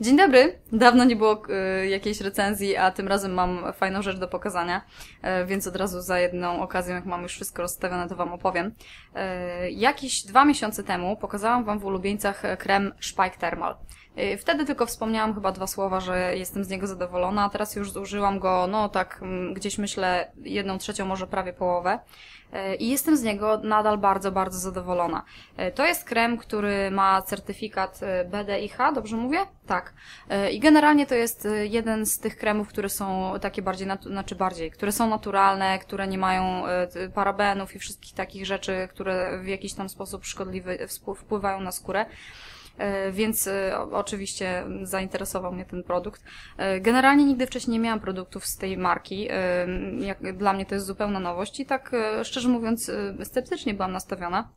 Dzień dobry. Dawno nie było y, jakiejś recenzji, a tym razem mam fajną rzecz do pokazania, y, więc od razu za jedną okazją, jak mam już wszystko rozstawione, to Wam opowiem. Y, jakieś dwa miesiące temu pokazałam Wam w ulubieńcach krem Spike Thermal. Wtedy tylko wspomniałam chyba dwa słowa, że jestem z niego zadowolona, a teraz już zużyłam go, no tak, mm, gdzieś myślę, jedną trzecią, może prawie połowę. I jestem z niego nadal bardzo, bardzo zadowolona. To jest krem, który ma certyfikat BDIH, dobrze mówię? Tak. I generalnie to jest jeden z tych kremów, które są takie bardziej, znaczy bardziej, które są naturalne, które nie mają parabenów i wszystkich takich rzeczy, które w jakiś tam sposób szkodliwy wpływają na skórę. E, więc e, oczywiście zainteresował mnie ten produkt. E, generalnie nigdy wcześniej nie miałam produktów z tej marki. Dla mnie to jest zupełna nowość i tak szczerze mówiąc sceptycznie byłam nastawiona.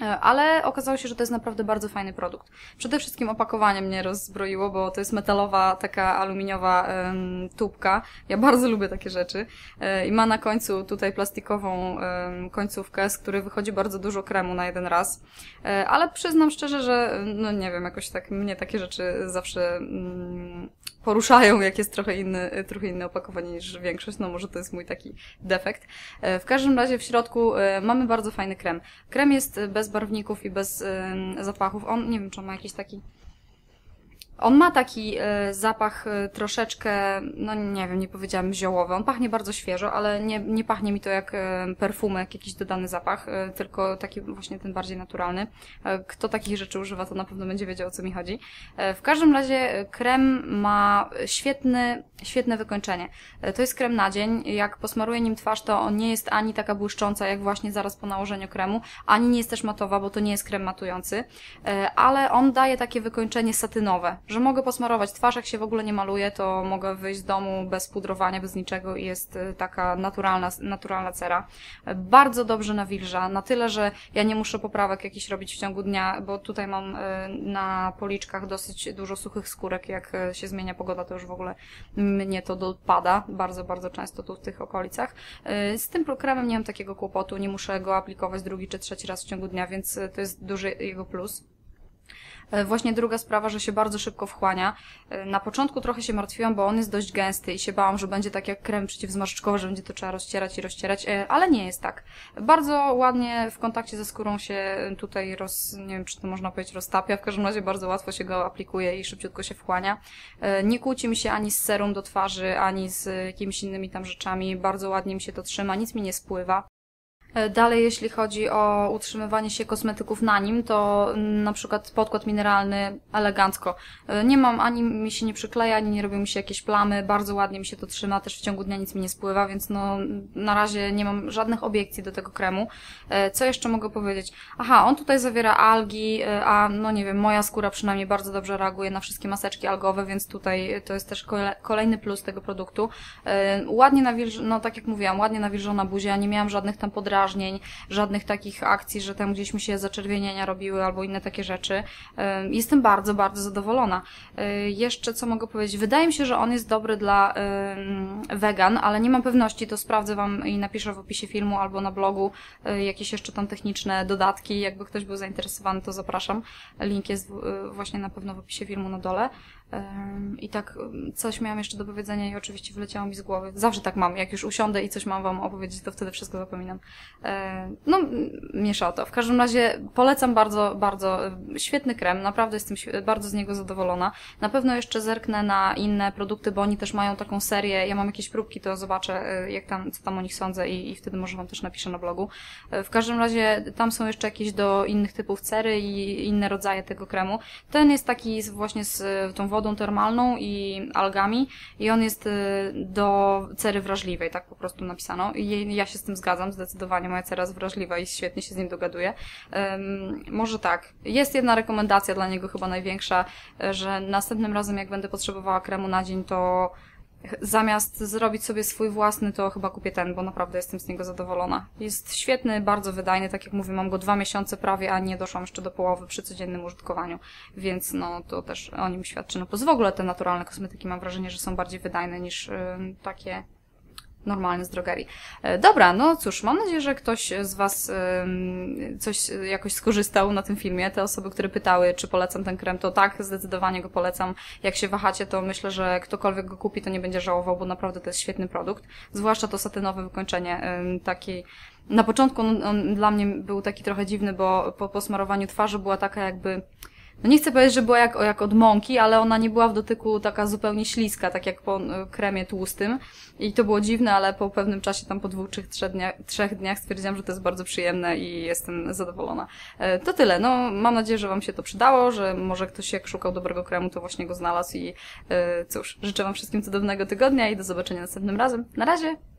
E, ale okazało się, że to jest naprawdę bardzo fajny produkt. Przede wszystkim opakowanie mnie rozbroiło, bo to jest metalowa, taka aluminiowa um, tubka. Ja bardzo lubię takie rzeczy. E, I ma na końcu tutaj plastikową um, końcówkę, z której wychodzi bardzo dużo kremu na jeden raz. E, ale przyznam szczerze, że no nie wiem, jakoś tak mnie takie rzeczy zawsze um, poruszają, jak jest trochę inny, trochę inne opakowanie niż większość. No może to jest mój taki defekt. W każdym razie w środku mamy bardzo fajny krem. Krem jest bez barwników i bez zapachów. On, nie wiem, czy on ma jakiś taki on ma taki e, zapach e, troszeczkę, no nie wiem, nie powiedziałam ziołowy. On pachnie bardzo świeżo, ale nie, nie pachnie mi to jak e, perfumek, jakiś dodany zapach, tylko taki właśnie ten bardziej naturalny. Kto takich rzeczy używa, to na pewno będzie wiedział, o co mi chodzi. W każdym razie krem ma świetny, świetne wykończenie. To jest krem na dzień. Jak posmaruję nim twarz, to on nie jest ani taka błyszcząca, jak właśnie zaraz po nałożeniu kremu, ani nie jest też matowa, bo to nie jest krem matujący, ale on daje takie wykończenie satynowe że mogę posmarować twarz, jak się w ogóle nie maluje, to mogę wyjść z domu bez pudrowania, bez niczego i jest y, taka naturalna, naturalna cera. Bardzo dobrze nawilża, na tyle, że ja nie muszę poprawek jakichś robić w ciągu dnia, bo tutaj mam y, na policzkach dosyć dużo suchych skórek, jak y, się zmienia pogoda, to już w ogóle mnie to dopada, bardzo, bardzo często tu w tych okolicach. Z tym kremem nie mam takiego kłopotu, nie muszę go aplikować drugi czy trzeci raz w ciągu dnia, więc to jest duży jego plus. E, właśnie druga sprawa, że się bardzo szybko wchłania. E, na początku trochę się martwiłam, bo on jest dość gęsty i się bałam, że będzie tak jak krem przeciwzmarszczkowy, że będzie to trzeba rozcierać i rozcierać, e, ale nie jest tak. Bardzo ładnie w kontakcie ze skórą się tutaj roz, nie wiem, czy to można powiedzieć roztapia, w każdym razie bardzo łatwo się go aplikuje i szybciutko się wchłania. Nie kłóci mi się ani z serum do twarzy, ani z jakimiś innymi tam rzeczami. Bardzo ładnie mi się to trzyma, nic mi nie spływa. E, dalej, jeśli chodzi o utrzymywanie się kosmetyków na nim, to na przykład podkład mineralny elegancko. E, nie mam, ani mi się nie przykleja, ani nie robią mi się jakieś plamy, bardzo ładnie mi się to trzyma, też w ciągu dnia nic mi nie spływa, więc no na razie nie mam żadnych obiekcji do tego kremu. E, co jeszcze mogę powiedzieć? Aha, on tutaj zawiera algi, a no nie wiem, moja skóra przynajmniej bardzo dobrze reaguje na wszystkie maseczki algowe, więc tutaj to jest też kolejny plus tego produktu. Ładnie nawilżona, no tak jak mówiłam, ładnie nawilżona buzia, nie miałam żadnych tam podrażnień, drażnień, żadnych takich akcji, że tam gdzieś mi się zaczerwienienia robiły albo inne takie rzeczy. Jestem bardzo, bardzo zadowolona. Jeszcze co mogę powiedzieć? Wydaje mi się, że on jest dobry dla wegan, ale nie mam pewności, to sprawdzę Wam i napiszę w opisie filmu albo na blogu e, jakieś jeszcze tam techniczne dodatki. Jakby ktoś był zainteresowany, to zapraszam. Link jest e, właśnie na pewno w opisie filmu na dole. I tak coś miałam jeszcze do powiedzenia i oczywiście wyleciało mi z głowy. Zawsze tak mam. Jak już usiądę i coś mam wam opowiedzieć, to wtedy wszystko zapominam. No, miesza to. W każdym razie polecam bardzo, bardzo świetny krem. Naprawdę jestem bardzo z niego zadowolona. Na pewno jeszcze zerknę na inne produkty, bo oni też mają taką serię. Ja mam jakieś próbki, to zobaczę, e, jak tam, co tam o nich sądzę i, i wtedy może wam też napiszę na blogu. E, w każdym razie tam są jeszcze jakieś do innych typów cery i inne rodzaje tego kremu. Ten jest taki właśnie z tą wodą wodą termalną i algami i on jest y, do cery wrażliwej, tak po prostu napisano. I ja się z tym zgadzam, zdecydowanie moja cera jest wrażliwa i świetnie się z nim dogaduje. Um, może tak. Jest jedna rekomendacja dla niego chyba największa, że następnym razem jak będę potrzebowała kremu na dzień, to zamiast zrobić sobie swój własny, to chyba kupię ten, bo naprawdę jestem z niego zadowolona. Jest świetny, bardzo wydajny, tak jak mówię, mam go dwa miesiące prawie, a nie doszłam jeszcze do połowy przy codziennym użytkowaniu, więc no to też o nim świadczy. No bo w ogóle te naturalne kosmetyki mam wrażenie, że są bardziej wydajne niż takie normalny z drogerii. E, Dobra, no cóż, mam nadzieję, że ktoś z Was coś e, jakoś skorzystał na tym filmie. Te osoby, które pytały, czy polecam ten krem, to tak, zdecydowanie go polecam. Jak się wahacie, to myślę, że ktokolwiek go kupi, to nie będzie żałował, bo naprawdę to jest świetny produkt. Zwłaszcza to satynowe wykończenie, em, taki na początku on, on dla mnie był taki trochę dziwny, bo po posmarowaniu twarzy była taka jakby no nie chcę powiedzieć, że była jak, jak od mąki, ale ona nie była w dotyku taka zupełnie śliska, tak jak po e, kremie tłustym. I to było dziwne, ale po pewnym czasie, tam po dwóch, trzech, trzech dniach, trzech dniach stwierdziłam, że to jest bardzo przyjemne i jestem zadowolona. E, To tyle. No, mam nadzieję, że Wam się to przydało, że może ktoś jak szukał dobrego kremu, to właśnie go znalazł i e, cóż, życzę Wam wszystkim cudownego tygodnia i do zobaczenia następnym razem. Na razie!